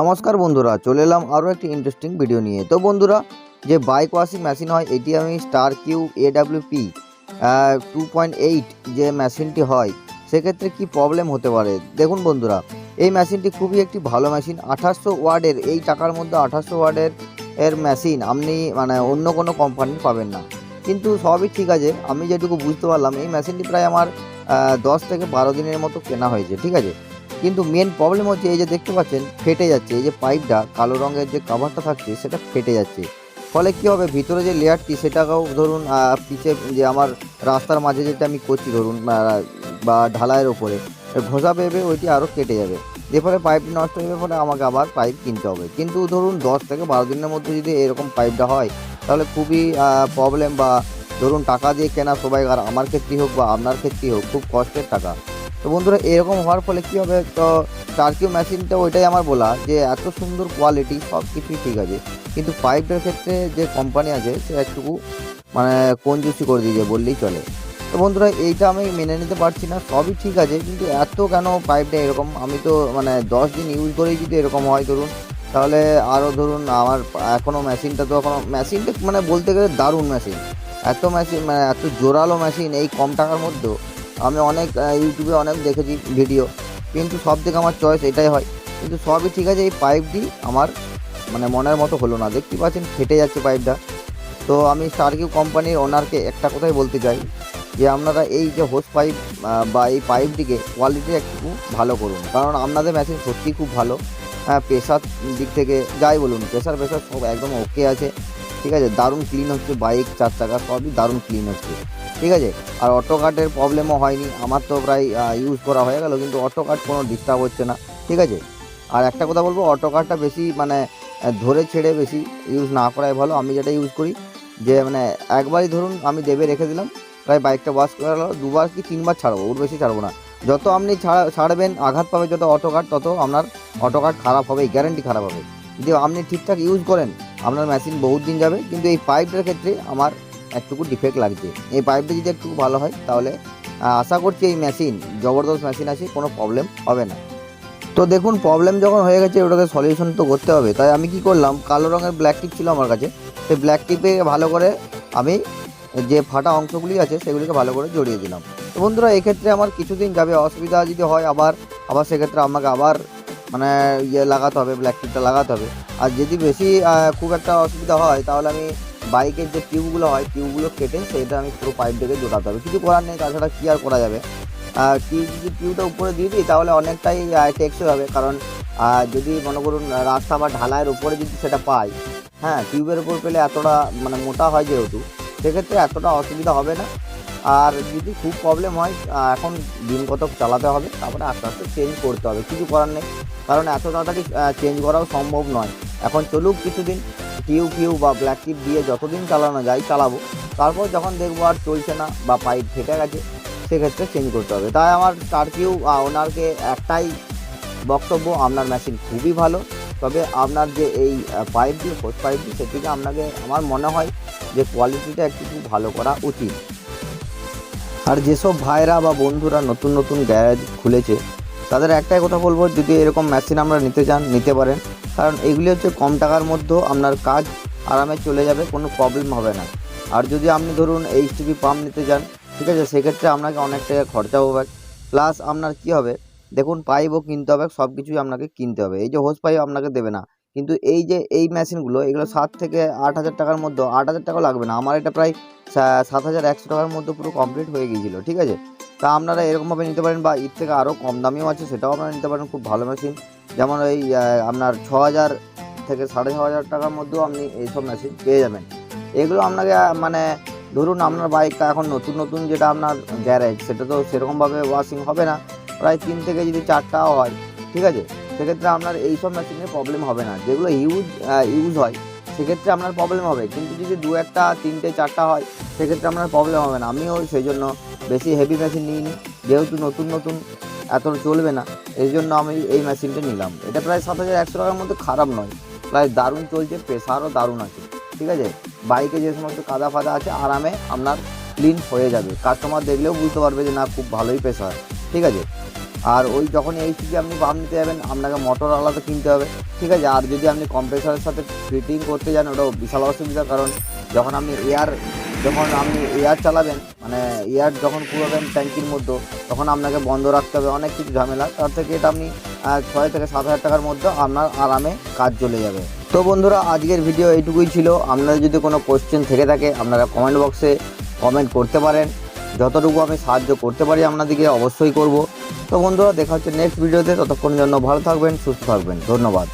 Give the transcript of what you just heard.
নমস্কার বন্ধুরা, চলে এলাম আরও একটি ইন্টারেস্টিং ভিডিও নিয়ে। তো বন্ধুরা, যে বাইক ওয়াশিং মেশিন হয়, এটি আমি star Q AWP two point eight যে মেশিনটি হয়, সেক্ষেত্রে কি প্রবলেম হতে পারে? দেখুন বন্ধুরা, এই মেশিনটি খুবই একটি ভালো মেশিন আঠাশশো ওয়ার্ডের, এই টাকার মধ্যে আঠাশশো ওয়ার্ডের, এর মেশিন আপনি মানে অন্য কোনো কোম্পানির পাবেন না। কিন্তু সবই ঠিক আছে, আমি যেটুকু বুঝতে পারলাম, এই মেশিনটি প্রায় আমার দশ থেকে বারো দিনের মতো কেনা হয়েছে, ঠিক আছে? কিন্তু মেন প্রবলেম হচ্ছে এই যে দেখতে পাচ্ছেন ফেটে যাচ্ছে। এই যে পাইপটা কালো রঙের যে কাভারটা থাকছে সেটা ফেটে যাচ্ছে। ফলে কি হবে? ভিতরে যে লেয়ারটি সেটাকেও ধরুন আহ, পিছে যে আমার রাস্তার মাঝে যেটা আমি করছি ধরুন বা ঢালাইয়ের ওপরে ঘষা পেবে ওইটি আরও কেটে যাবে। যে ফলে পাইপটি নষ্ট হয়ে ফলে আমাকে আবার পাইপ কিনতে হবে। কিন্তু ধরুন দশ থেকে বারো দিনের মধ্যে যদি এরকম পাইপটা হয় তাহলে খুবই প্রবলেম বা ধরুন টাকা দিয়ে কেনা সবাই আর আমার ক্ষেত্রেই হোক বা আপনার ক্ষেত্রেই হোক খুব কষ্টের টাকা। তো বন্ধুরা, এরকম হওয়ার ফলে কী হবে? তো টার্কিউ মেশিনটা ওইটাই আমার বলা যে, এত সুন্দর কোয়ালিটি সব কিছুই ঠিক আছে। কিন্তু পাইপটার ক্ষেত্রে যে কোম্পানি আছে, সে একটুকু মানে কঞ্জুসি করে দিয়েছে বললেই চলে। তো বন্ধুরা, এইটা আমি মেনে নিতে পারছি না, সবই ঠিক আছে, কিন্তু এত কেন পাইপটা এরকম? আমি তো মানে দশ দিন ইউজ করেই যদি এরকম হয়, ধরুন, তাহলে আরও ধরুন, আমার এখনও মেশিনটা তো এখনও মেশিনটা মানে বলতে গেলে দারুণ মেশিন এত মেশিন মানে এত জোরালো মেশিন এই কম টাকার মধ্যেও আমি অনেক ইউটিউবে অনেক দেখেছি ভিডিও কিন্তু সব থেকে আমার চয়েস এটাই হয়। কিন্তু সবই ঠিক আছে, এই পাইপটি আমার মানে মনের মতো হলো না। দেখতে পাচ্ছেন, ফেটে যাচ্ছে পাইপটা তো আমি স্টারকিউ কোম্পানির ওনারকে একটা কথাই বলতে চাই, যে আপনারা এই যে হোস পাইপ বা এই পাইপটিকে কোয়ালিটি একটু ভালো করুন। কারণ আপনাদের মেশিন সত্যিই খুব ভালো। হ্যাঁ প্রেশার দিক থেকে যাই বলুন প্রেশার প্রেশার সব একদম ওকে আছে। ঠিক আছে, দারুণ ক্লিন হচ্ছে বাইক চার চাকা, সবই দারুণ ক্লিন হচ্ছে। ঠিক আছে? আর অটো কার্ডের প্রবলেমও হয়নি। আমার তো প্রায় ইউজ করা হয়ে গেল, কিন্তু অটো কার্ড কোনো ডিস্টার্ব হচ্ছে না, ঠিক আছে? আর একটা কথা বলব অটো কার্ডটা বেশি মানে ধরে ছেড়ে বেশি ইউজ না করাই ভালো। আমি যেটা ইউজ করি, যে মানে একবারই ধরুন আমি দেবে রেখে দিলাম, প্রায় বাইকটা ওয়াশ করে গেল দুবার কি তিনবার ছাড়বো? ওর বেশি ছাড়বো না। যত আপনি ছাড়া- ছাড়বেন, আঘাত পাবে যত অটো কার্ড তত আপনার অটো কার্ড খারাপ হবে গ্যারেন্টি খারাপ হবে। যদি আপনি ঠিকঠাক ইউজ করেন, আপনার মেশিন বহুত দিন যাবে, কিন্তু এই পাইপটার ক্ষেত্রে আমার একটুকু ডিফেক্ট লাগছে। এই পাইপটা যদি একটু ভালো হয়, তাহলে আশা করছি এই মেশিন জবরদস্ত মেশিন আছে, কোনো প্রবলেম হবে না। তো দেখুন প্রবলেম যখন হয়ে গেছে, ওটাকে সলিউশন তো করতে হবে। তাই আমি কি করলাম, কালো রঙের ব্ল্যাক টিপ ছিল আমার কাছে। সেই ব্ল্যাক টিপে ভালো করে আমি যে ফাটা অংশগুলি আছে, সেগুলিকে ভালো করে জড়িয়ে দিলাম। তো বন্ধুরা, এক্ষেত্রে আমার কিছুদিন যাবে, অসুবিধা যদি হয় আবার আবার সেক্ষেত্রে আমাকে আবার মানে ইয়ে লাগাতে হবে ব্ল্যাক টিপটা লাগাতে হবে। আর যদি বেশি খুব একটা অসুবিধা হয়, তাহলে আমি বাইকের যে টিউবগুলো হয়, টিউবগুলো কেটে সেটা আমি পুরো পাইপ থেকে জোটাতে হবে। কিছু করার নেই, তাছাড়া কী আর করা যাবে? টিউব যদি টিউবটা উপরে দিয়ে দিই, তাহলে অনেকটাই টেকসই হবে। কারণ যদি মনে করুন, রাস্তা বা ঢালাইয়ের উপরে যদি সেটা পাই হ্যাঁ টিউবের উপর পেলে এতটা মানে মোটা হয় যেহেতু, সেক্ষেত্রে এতটা অসুবিধা হবে না। আর যদি খুব প্রবলেম হয় এখন দিন কতক চালাতে হবে, তারপরে আস্তে আস্তে চেঞ্জ করতে হবে। কিছু করার নেই, কারণ এত তাড়াতাড়ি চেঞ্জ করাও সম্ভব নয়। এখন চলুক কিছুদিন টিউব ফিউ বা ব্ল্যাক টিপ দিয়ে যতদিন চালানো যায় চালাবো। তারপর যখন দেখব আর চলছে না বা পাইপ ফেটে গেছে, সেক্ষেত্রে চেঞ্জ করতে হবে। তাই আমার স্টার কিউ ওনারকে একটাই বক্তব্য, আপনার মেশিন খুবই ভালো। তবে আপনার যে এই পাইপ দিয়ে হোস পাইপ দিয়ে সেটিকে আপনাকে, আমার মনে হয় যে কোয়ালিটিটা একটু ভালো করা উচিত। আর যেসব ভাইরা বা বন্ধুরা নতুন নতুন গ্যারেজ খুলেছে, তাদের একটাই কথা বলব, যদি এরকম মেশিন আমরা নিতে চান, নিতে পারেন। কারণ এগুলি হচ্ছে কম টাকার মধ্যেও আপনার কাজ আরামে চলে যাবে, কোনো প্রবলেম হবে না। আর যদি আপনি ধরুন এইচ এইচটিপি পাম্প নিতে চান ঠিক আছে, সেক্ষেত্রে আপনাকে অনেক টাকা খরচা হবে। প্লাস আপনার কি হবে? দেখুন পাইপও কিনতে হবে সব কিছুই আপনাকে কিনতে হবে। এই যে হোস পাইপ আপনাকে দেবে না। কিন্তু এই যে, এই মেশিনগুলো এগুলো সাত থেকে আট হাজার টাকার মধ্যে আট হাজার টাকাও লাগবে না। আমার এটা প্রায় সাত হাজার একশো টাকার মধ্যে পুরো কমপ্লিট হয়ে গিয়েছিল, ঠিক আছে? তা আপনারা এরকমভাবে নিতে পারেন বা এর থেকে আরও কম দামিও আছে, সেটাও আপনারা নিতে পারেন, খুব ভালো মেশিন যেমন ওই আপনার ছ হাজার থেকে সাড়ে ছ হাজার টাকার মধ্যেও আপনি এইসব মেশিন পেয়ে যাবেন। এগুলো আপনাকে মানে ধরুন আপনার বাইকটা এখন নতুন নতুন যেটা আপনার গ্যারেজ সেটা তো সেরকমভাবে ওয়াশিং হবে না। প্রায় তিন থেকে যদি চারটাও হয়, ঠিক আছে? সেক্ষেত্রে আপনার এইসব মেশিনের প্রবলেম হবে না। যেগুলো ইউজ ইউজ হয়, সেক্ষেত্রে আপনার প্রবলেম হবে। কিন্তু যদি দু একটা, তিনটে, চারটা হয়, সেক্ষেত্রে আপনার প্রবলেম হবে না। আমিও সেই জন্য বেশি হেভি মেশিন নিইনি। যেহেতু নতুন নতুন, এত চলবে না। এই জন্য আমি এই মেশিনটা নিলাম। এটা প্রায় সাত হাজার একশো টাকার মধ্যে খারাপ নয়। প্রায় দারুণ চলছে প্রেসারও দারুণ আছে। ঠিক আছে? বাইকে যে সমস্ত কাদা ফাদা আছে, আরামে আপনার ক্লিন হয়ে যাবে। কাস্টমার দেখলেও বুঝতে পারবে যে, না, খুব ভালোই প্রেসার ঠিক আছে? আর ওই যখন এইচপি আপনি পাম্প নিতে যাবেন, আপনাকে মোটর আলাদা কিনতে হবে। ঠিক আছে? আর যদি আপনি কম্প্রেসারের সাথে ফিটিং করতে যান ওটা বিশাল অসুবিধা কারণ। যখন আপনি এয়ার যখন আপনি এয়ার চালাবেন মানে এয়ার যখন পুরোবেন ট্যাঙ্কির মধ্যে, তখন আপনাকে বন্ধ রাখতে হবে, অনেক কিছু ঝামেলা। তার থেকে এটা আপনি ছয় থেকে সাত হাজার টাকার মধ্যে আপনার আরামে কাজ চলে যাবে। তো বন্ধুরা, আজকের ভিডিও এইটুকুই ছিল। আপনাদের যদি কোনো কোশ্চেন থেকে থাকে, আপনারা কমেন্ট বক্সে কমেন্ট করতে পারেন। যতটুকু আমি সাহায্য করতে পারি আপনাদেরকে অবশ্যই করব। তো বন্ধুরা, দেখা হচ্ছে নেক্সট ভিডিওতে ততক্ষণের জন্য ভালো থাকবেন, সুস্থ থাকবেন। ধন্যবাদ।